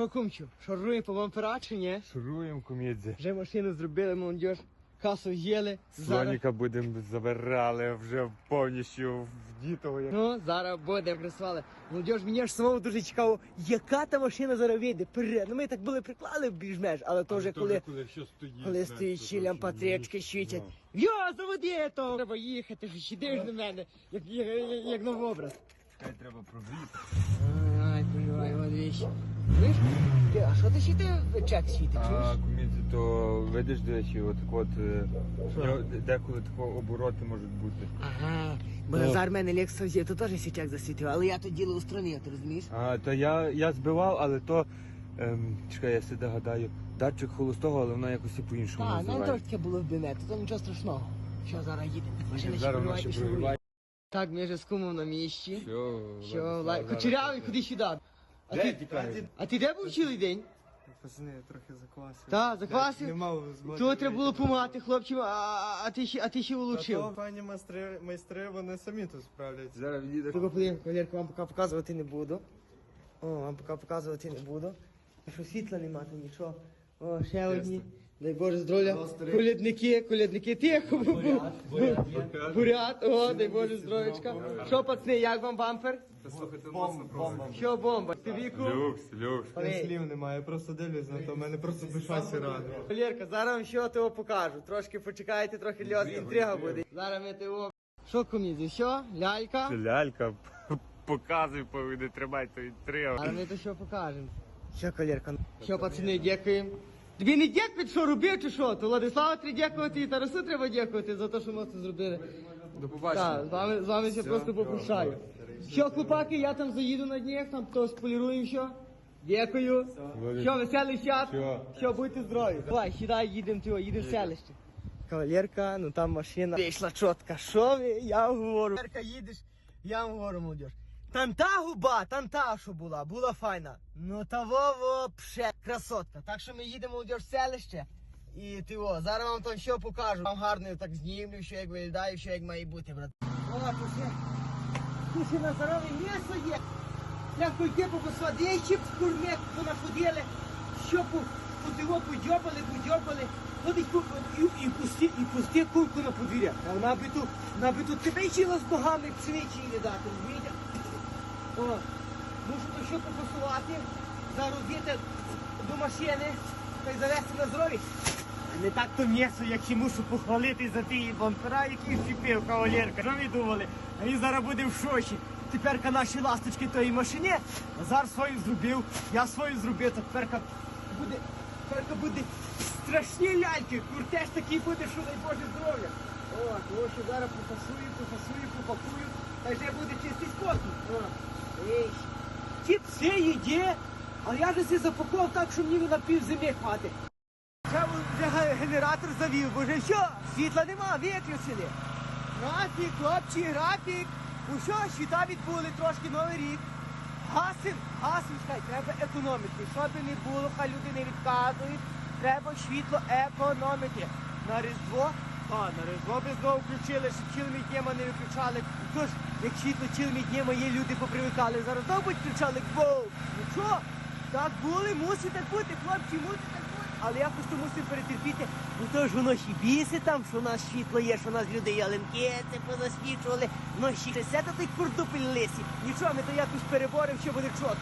Що кумчу? Шаруємо по бампера чи ні? Шуруємо комідзі. Вже машину зробили, молодіж, касу з'їли. Зараз... Слоніка будемо забирали вже повністю вдітого. Як... Ну, зараз буде присвали. Молодіж, мені ж самому дуже цікаво, яка та машина зараз вийде. Перед. Ну ми так були приклали більш-менш, але то вже коли, коли все стоїть. коли стоїть ще лямпатречки світять. Йо, заводи то! Треба їхати, що сидиш на мене, як, як, як, новобраз. Хай треба пробити. Видиш? Ти, а що ти ще ти чек світить, А чуєш? комідзі, то видиш, до речі, от от е, Що? нього деколи такого обороти можуть бути. Ага, бо Ну. Назар мене Лексо взяв, то теж січак засвітив, але я то діло устранив, ти розумієш? А, то я, я збивав, але то. Ем, чекай, я себе гадаю, датчик холостого, але воно якось і по-іншому Так, нам називає. теж таке було в бінет, то нічого страшного. Що зараз їдемо? Машина ще Зараз пішов пробиває. Так, ми вже з кумом на місці. Все, Що, лай, кучерявий, ходи сюди. А Де ти, а ти де був цілий день? Пацани, я трохи заквасив. Та, заквасив? Не мав згоди. То треба було помати хлопців, а, а, а ти ще, а ти ще Та то улучив. пані майстри, майстри, вони самі тут справляться. Зараз відійдеш. Тільки подивимо, колірку вам поки показувати не буду. О, вам поки показувати не буду. Що світла нема, то нічого. О, ще одні. Дай Боже здоров'я. Колядники, колядники, тихо. Бурят, о, дай Боже здоров'ячка. Що, пацани, як вам бампер? Бомба. Що бомба? Ти віку? Люкс, люкс. Я слів немає, просто дивлюсь на то, в мене просто душа сіра. Колірка, зараз вам що того покажу. Трошки почекайте, трохи льот, інтрига буде. Зараз ми того. Що комізі, що? Лялька? Лялька, показуй, повинен тримати той три. Але ми то що покажемо. Що, колірка? Що, пацани, дякуємо. Тобі не дякувати, що робив чи що? То Владислава треба дякувати і Тарасу треба дякувати за те, що ми це зробили. До Так, з вами, з вами ще просто попрощаю. Що, хлопаки, я там заїду на днях, там то споліруємо що. Дякую. Що, веселий свят? Що? Будьте здорові. Давай, сідай, їдемо, тіо, їдемо в селище. Кавалерка, ну там машина вийшла чітка. Що ви? Я вам говорю. Кавалерка, їдеш, я вам говорю, молодіж. Там та губа, там та, що була, була файна. Ну та во пше, красотка. Так що ми їдемо в селище. І ти о, зараз вам там що покажу. Вам гарно так знімлю, що як виглядає, що як має бути, брат. О, тут тут ще на здоров'я м'ясо є. Легко йти по посадичі, курмет понаходили, що по, тиво подьобали, подьобали. Ходить ку- і, і, пусти, і пусти курку на подвір'я. А вона би тут, вона би тут тебе вчила з ногами пшениці не дати? О, мушу то що попасувати, зародити до машини та й завести на здоров'я. Не так то м'ясо, як і мушу похвалити за ті бампера, які вчепив кавалерка. Що ви думали? А він зараз буде в шоці. Теперка наші ласточки тої машині. Назар свою зробив, я свою зробив, то теперка буде, теперка буде страшні ляльки. Куртеж такий буде, що дай Боже здоров'я. О, того що зараз попасую, попасую, попакую, та вже буде чистий спокій. О, ті все їде, а я же запакував так, що мені на пів зими хватить. Вже, вже генератор завів, бо вже що? Світла нема, виключили. Графік, хлопці, графік. Ну що, світа відбули трошки новий рік. Гасим, гасим, чекай, треба економити. Що би не було, хай люди не відказують. Треба світло економити. На Різдво, Різдво би знову включили, щоб цілими днями не виключали. Тож, як світло цілими днями є, люди попривикали. Зараз знову будуть включали, воу. Ну що, так були, мусить так бути, хлопці, мусить так бути. Але я просто мусив перетерпіти, бо то ж воно ще біси там, що у нас світло є, що у нас люди ялинки це позасвічували, воно ще все та той курдупель лисі. Нічого, ми то якось переборемо, що буде чот.